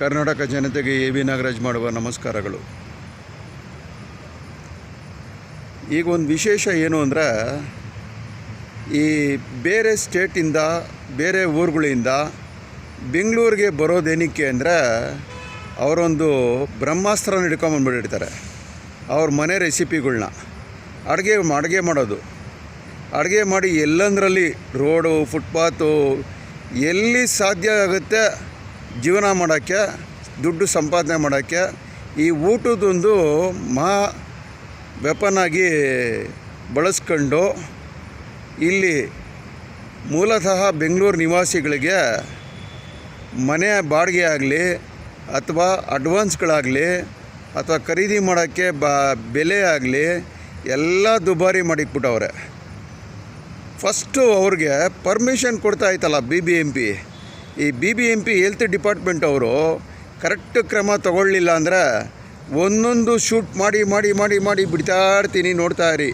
ಕರ್ನಾಟಕ ಜನತೆಗೆ A V Nagaraj ಮಾಡುವ ನಮಸ್ಕಾರಗಳು. ಈಗ ಒಂದು ವಿಶೇಷ ಏನು ಅಂದರೆ, ಈ ಬೇರೆ ಸ್ಟೇಟಿಂದ, ಬೇರೆ ಊರುಗಳಿಂದ ಬೆಂಗಳೂರಿಗೆ ಬರೋದೇನಕ್ಕೆ ಅಂದರೆ, ಅವರೊಂದು ಬ್ರಹ್ಮಾಸ್ತ್ರನ ಹಿಡ್ಕೊಂಬಂದ್ಬಿಟ್ಟಿರ್ತಾರೆ ಅವ್ರ ಮನೆ ರೆಸಿಪಿಗಳನ್ನ ಅಡುಗೆ ಅಡುಗೆ ಮಾಡೋದು. ಅಡುಗೆ ಮಾಡಿ ಎಲ್ಲಂದರಲ್ಲಿ, ರೋಡು, ಫುಟ್ಪಾತು, ಎಲ್ಲಿ ಸಾಧ್ಯ ಆಗುತ್ತೆ ಜೀವನ ಮಾಡೋಕ್ಕೆ, ದುಡ್ಡು ಸಂಪಾದನೆ ಮಾಡೋಕ್ಕೆ, ಈ ಊಟದೊಂದು ಮಹಾ ಆಗಿ ಬಳಸ್ಕೊಂಡು ಇಲ್ಲಿ ಮೂಲತಃ ಬೆಂಗಳೂರು ನಿವಾಸಿಗಳಿಗೆ ಮನೆ ಬಾಡಿಗೆ ಆಗಲಿ ಅಥವಾ ಅಡ್ವಾನ್ಸ್ಗಳಾಗಲಿ ಅಥವಾ ಖರೀದಿ ಮಾಡೋಕ್ಕೆ ಬ, ಬೆಲೆ ಆಗಲಿ ಎಲ್ಲ ದುಬಾರಿ ಮಾಡಿಕ್ಬಿಟ್ಟವ್ರೆ ಫಸ್ಟು ಅವ್ರಿಗೆ ಪರ್ಮಿಷನ್ ಕೊಡ್ತಾ ಇತ್ತಲ್ಲ ಬಿ ಬಿ ಎಂ ಪಿ. ಈ B B M P health department ಅವರು ಕರೆಕ್ಟ್ ಕ್ರಮ ತಗೊಳ್ಳಿಲ್ಲ ಅಂದರೆ ಒಂದೊಂದು ಶೂಟ್ ಮಾಡಿ ಮಾಡಿ ಮಾಡಿ ಮಾಡಿ ಬಿಡ್ತಾ ಇರ್ತೀನಿ ನೋಡ್ತಾ ಇರಿ.